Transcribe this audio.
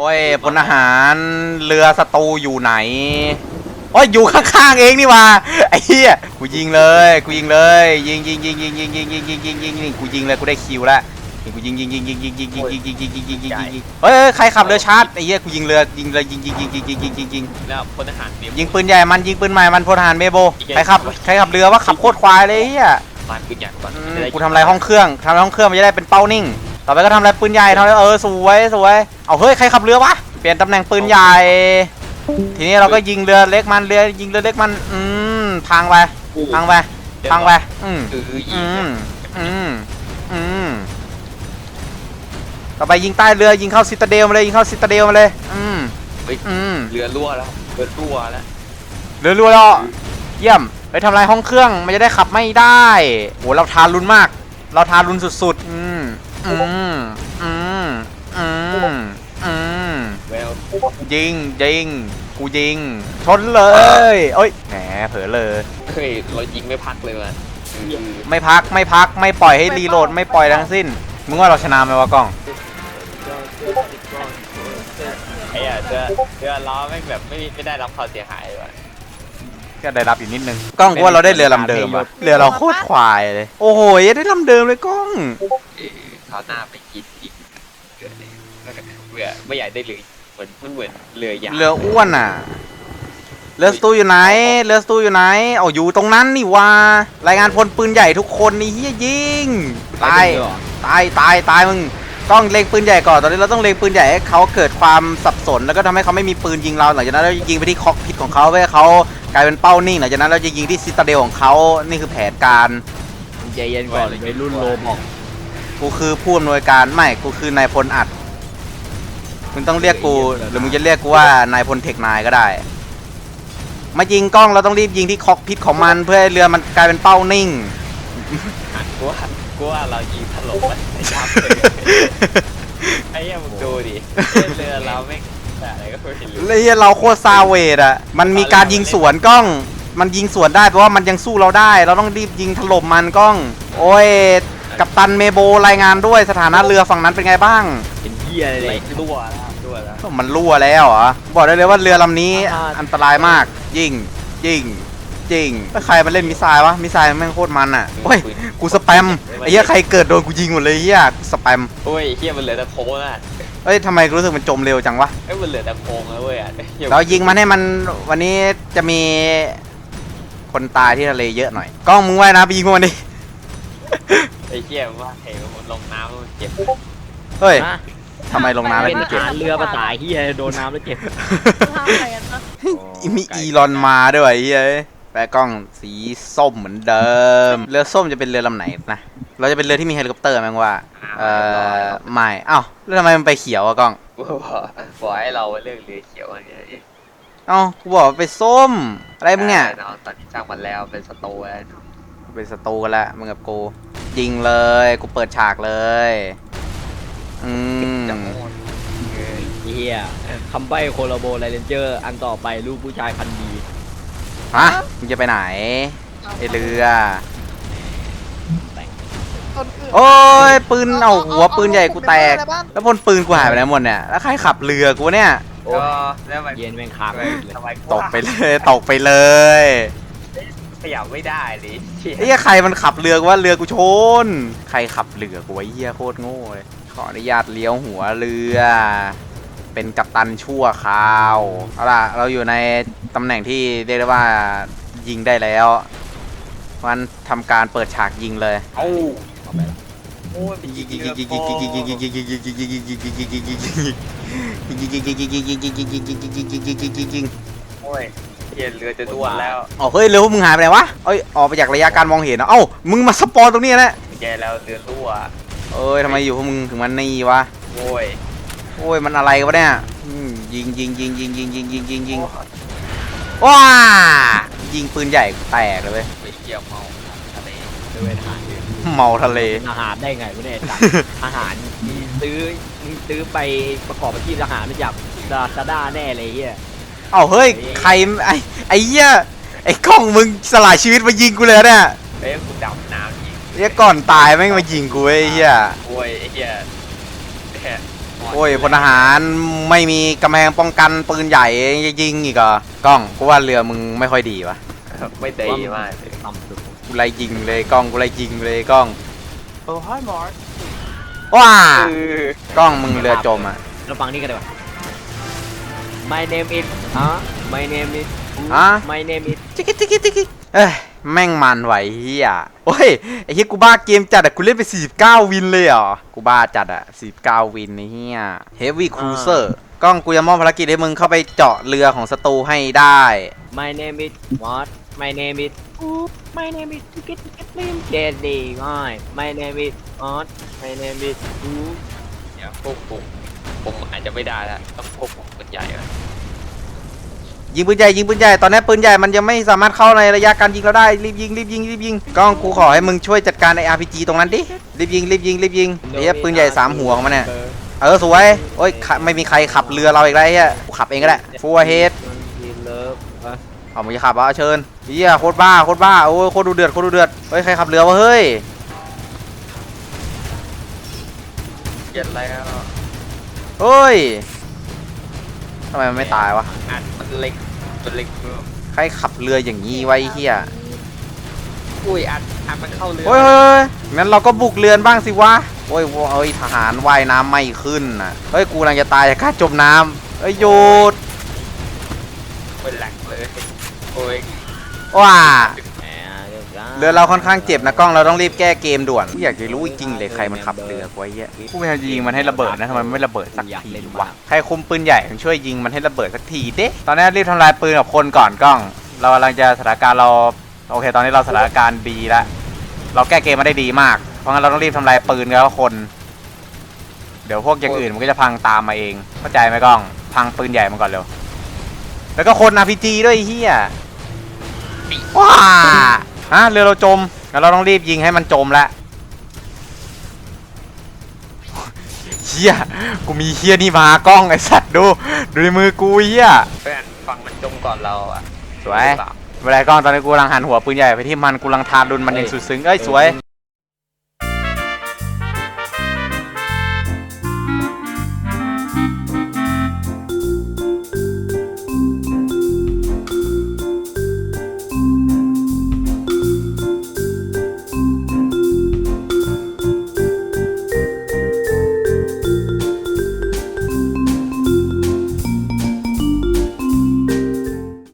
โอ้ยพลทหารเรือศัตรูอยู่ไหนโอ้ยอยู่ข้างๆเองนี่ว่าไอ้เหี้ยกูยิงเลยกูยิงเลยยิงยิงยิงยิงยิงยิงยิงยิงยิงยิงยิงกูยิงเลยกูได้คิวแล้วกูยิงยิงยิงยิงยิงยิงยิงยิงยิงยิงยิงยิงยิงยิงเฮ้ยใครขับเรือชาร์จไอ้เหี้ยกูยิงเรือยิงเรือยิงยิงยิงยิงยิงยิงยิงยิงแล้วพลทหารเยมยิงปืนใหญ่มันยิงปืนใหม่มันพลทหารเบโบใครขับใครขับเรือว่าขับโคตรควายเลยเหี้ยปืนใหญ่กูทำลายห้องเครื่องทำลายห้องเครื่องมันจะได้เป็นเป้านิ่ง ต่อไปก็ทำอะไรปืนใหญ่ทำอะไรเออสวยสวย เอาเฮ้ยใครขับเรือวะ เปลี่ยนตำแหน่งปืนใหญ่ ทีนี้เราก็ยิงเรือเล็กมันเรือยิงเรือเล็กมันอืมพังไปพังไปพังไปอืมอืมอืมอืมต่อไปยิงใต้เรือยิงเข้าซิตาเดลมาเลยยิงเข้าซิตาเดลมาเลยอืมอืมเรือรั่วแล้วเรือรั่วแล้วเรือรั่วแล้วเยี่ยมไปทำลายห้องเครื่องมันจะได้ขับไม่ได้โหเราทารุนมาก เราทารุนสุดๆอืม อืมอืมอืมอืม well ยิงยิงกูยิง ชนเลยเอ้ยแหมเผลอเลย เฮ้ยเรายิงไม่พักเลยว่ะไม่พักไม่พักไม่ปล่อยให้รีโหลดไม่ปล่อยทั้งสิ้น มึงว่าเราชนะไหมวะกล้อง ไอ้อะเรือเรือล้อไม่แบบไม่ไม่ได้รับความเสียหายเลยว่ะก็ได้รับอยู่นิดนึง กล้องว่าเราได้เรือลำเดิมอะเรือเราโคตรควายเลย โอ้โหยังได้ลำเดิมเลยกล้อง คราวหน้าไปกินอีกเรือไม่ใหญ่ได้เลยเหมือนมันเหมือนเรือยางเรืออ้วนอะ เรือสตูอยู่ไหน เรือสตูอยู่ไหน เอาอยู่ตรงนั้นนี่วะรายงานพลปืนใหญ่ทุกคนนี่เฮียยิงตายตายตายตายมึงต้องเล็งปืนใหญ่ก่อนตอนนี้เราต้องเล็งปืนใหญ่ให้เขาเกิดความสับสน แล้วก็ทำให้เขาไม่มีปืนยิงเราหลังจากนั้นเรายิงไปที่คอกพิษของเขาเพื่อเขากลายเป็นเป้านิ่งหลังจากนั้นเราจะยิงที่ซิตาเดลของเขานี่คือแผนการใจเย็นก่อนเลยรุ่นโลบอก กูคือผู้อำนวยการไม่กูคือนายพลอัดมึงต้องเรียกกูหรือมึงจะเรียกกูว่านายพลเทคนายก็ได้ มายิงกล้องเราต้องรีบยิงที่คอกพิษของมัน เพื่อให้เรือมันกลายเป็นเป้านิ่งกูว่ากูว่าเรายิงถล่มมันไม่ยับเลยอ้เกมึงดูดิเรือเราไม่อะไรก็ไม่รู้ไอเหี้ยเราโคตรซาเวดอะมันมีการยิงสวนกล้อง มันยิงสวนได้เพราะว่ามันยังสู้เราได้ เราต้องรีบยิงถล่มมันกล้อง โอ้ย กับตันเมโบรายงานด้วยสถานะเรือฝั่งนั้นเป็นไงบ้าง เป็นเหี้ยอะไเลยรั่วนะครับรั่วแล้ว มันรั่วแล้วเหรอบอกได้เลยว่าเรือลำนี้อันตรายมาก ยิงยิ่งยิงเฮ้ใครมาเล่นมิสไซล์วะมิสไซล์แม่งโคตรมันอะโอ้ยกูสแปมไอ้เหี้ยใครเกิดโดนกูยิงหมดเลยเหี้ยสแปมเฮ้ยเหี้ยมันเหลือแต่โค้งอะเอ้ยทำไมรู้สึกมันจมเร็วจังวะ เอ้ยมันเหลือแต่โค้งแล้วเว้ยอะเรายิงมันให้มันวันนี้จะมีคนตายที่ทะเลเยอะหน่อยกล้องมึงไว้นะไปยิงกมันดิ ไอ้เจี๊ยบว่าเหวลงน้ำแล้วเจ็บเฮ้ยทำไมลงน้ำแล้วเป็นถึเจ็บเรือภาษาเฮียโดนน้ำแล้วเจ็บมีอีลอนมาด้วยเฮ้ยแปะกล้องสีส้มเหมือนเดิม เรือส้มจะเป็นเรือลำไหนนะเราจะเป็นเรือที่มีเฮลิคอปเตอร์แมงว่าเออไม่เอ้าแล้วทำไมมันไปเขียวอะกล้องบอกให้เราเรื่องเรือเขียวอะไรอย่างเงี้ยเอ้ากูบอกไปส้มอะไรมึงเนี่ยตอนนี้จ้างมันแล้วเป็นสโตูแล้ เป็นศัตรูกันละมึงกับกู ยิงเลย กูเปิดฉากเลย อืมเฮียคำใบ้โคโลโบไลเลนเจอร์ อันต่อไปรูปผู้ชายพันดีฮะมึงจะไปไหนไอเรือโอ้ยปืนเอาหัวปืนใหญ่กูแตก แล้วพลปืนกูหายไปแล้วหมดเนี่ยแล้วใครขับเรือกูเนี่ยก็เย็นแมงคางตกไปเลยตกไปเลย ขยับไม่ได้เลยเฮียใครมันขับเรือว่าเรือกูชน ใครขับเรือกูไอ้เฮียโคตรโง่เลย ขออนุญาตเลี้ยวหัวเรือ เป็นกัปตันชั่วคราวเอาล่ะเราอยู่ในตำแหน่งที่เรียกได้ว่ายิงได้แล้วมันทำการเปิดฉากยิงเลย เอาโอ้ยโอ้ย ฮ้ยเร็วมึงหายไปไหนวะเอ้ยออกไปจากระยะการมองเห็นนะเอ้ามึงมาสปอนตรงนี้นะแกแล้วเรือรั่วเอ้ยทำไมอยู่พวกมึงถึงมันนี่วะโว้ยโอ้ยมันอะไรวะเนี่ยอืมยิงยิงยิงยิงยิงยิงยิงยิงยิงว้ายิงปืนใหญ่แตกเลยเว้ยไปเที่ยวเมาทะเลเดินอาหารเมาทะเลอาหารได้ไงวะเนี่ยไอ้สัตว์อาหารมีซื้อมึงซื้อไปประกอบอาชีพอาหารมาจากลาซาด้าแน่เลยไอ้เฮีย เอ้าเฮ้ยใครไอ้ไอ้เหี้ยไอ้กล้องมึงสละชีวิตมายิงกูเลยเนี่ยเอ้ยกูดำน้ำยิงเรียกก่อนตายแม่งมายิงกูเว้ยไอ้เหี้ยโว้ยไอ้เฮียเนี่ยอ๋อโอ้ยพลทหารไม่มีกำแพงป้องกันปืนใหญ่จะยิงอีกเหรอกล้องกูว่าเรือมึงไม่ค่อยดีวะไม่ดีมากเลยต่ำสุดกูไล่ยิงเลยกล้องกูไล่ยิงเลยกล้องโอ้ยมอสว้าเออกล้องมึงเรือจมอะเราฟังนี่กันดีกว่า My name is ฮะ My name is ฮะ My name is จิกจิกจิกเอ้ยแม่งมันไหวเฮียโอ้ยไอ้เฮียกูบ้าเกมจัดอะกูเล่นไป 49 วินเลยเหรอ กูบ้าจัดอะ49 วินไอ้เฮีย Heavy Cruiser กล้องกูจะมอบภารกิจให้มึงเข้าไปเจาะเรือของศัตรูให้ได้ My name is what My name is Ooh, My name is Ticket Ticket Lim Daddy My My name is what My name is Ooh เดี๋ยวพวกผม ผมอาจจะไม่ได้ละต้องพวกผมเป็นใหญ่อะยิงปืนใหญ่ยิงปืนใหญ่ตอนนี้ปืนใหญ่มันยังไม่สามารถเข้าในระยะการยิงเราได้รีบยิงรีบยิงรีบยิงกล้องกูขอให้มึงช่วยจัดการใน RPG ตรงนั้นดิรีบยิงรีบยิงรีบยิงไอ้เหี้ยปืนใหญ่สามหัวของมันเนี่ยเออสวยโอ้ยขะไม่มีใครขับเรือเราอีกแล้วไอ้เหี้ยกูขับเองก็ได้ฟัวเฮด We love อะเอามึงจะขับเหรอะเชิญเหี้ยโคตรบ้าโคตรบ้าโอ้ยโคตรดูเดือดโคตรดูเดือดเฮ้ยใครขับเรือวะเฮ้ยเย็นแล้ว เฮ้ยทำไมมันไม่ตายวะ อัดมันเล็กมันเล็กใครขับเรืออย่างนี้ไวะไอ้เฮียอุ้ยอัดอัดมันเข้าเรือเฮ้ยเฮ้ยเฮ้ยงั้นเราก็บุกเรือนบ้างสิวะ โอ้ยโว้ยเอ้ยทหารว่ายน้ำไม่ขึ้นน่ะ เฮ้ย กูกำลังจะตายจากการจมน้ำเฮ้ยหยุดเป็นแหลกเลยโอ้ยว้าแหม เรียบร้อยเรือเราค่อนข้างเจ็บนะกล้องเราต้องรีบแก้เกมด่วนกูอยากจะรู้จริงๆเลยใครมันขับเรือกูไอ้เหี้ยกูพยายามยิงมันให้ระเบิดนะทำไมมันไม่ระเบิดสักทีวะใครคุมปืนใหญ่ถึงช่วยยิงมันให้ระเบิดสักทีเด้ตอนนี้รีบทำลายปืนกับคนก่อนกล้อง เรากำลังจะสถานการณ์เราโอเค ตอนนี้เราสถานการณ์ดีแล้วเราแก้เกมมาได้ดีมาก เพราะงั้นเราต้องรีบทำลายปืนแล้วก็คน เดี๋ยวพวกอย่างอื่นมันก็จะพังตามมาเอง เข้าใจไหมกล้อง พังปืนใหญ่มันก่อนเร็ว แล้วก็คนอาพีจีด้วยไอ้เฮียว้า ฮะเรือเราจมงั้นเราต้องรีบยิงให้มันจมแล้วเฮียกูมีเฮียนี่มากล้องไอสัตว์ดู ดูในมือกูเฮียเพื่อนฟังมันจมก่อนเราอะสวยเวลากล้องตอนนี้กูกำลังหันหัวปืนใหญ่ไปที่มันกูกำลังทารุนมันอย่างสุดซึ้งเอ้ยสวย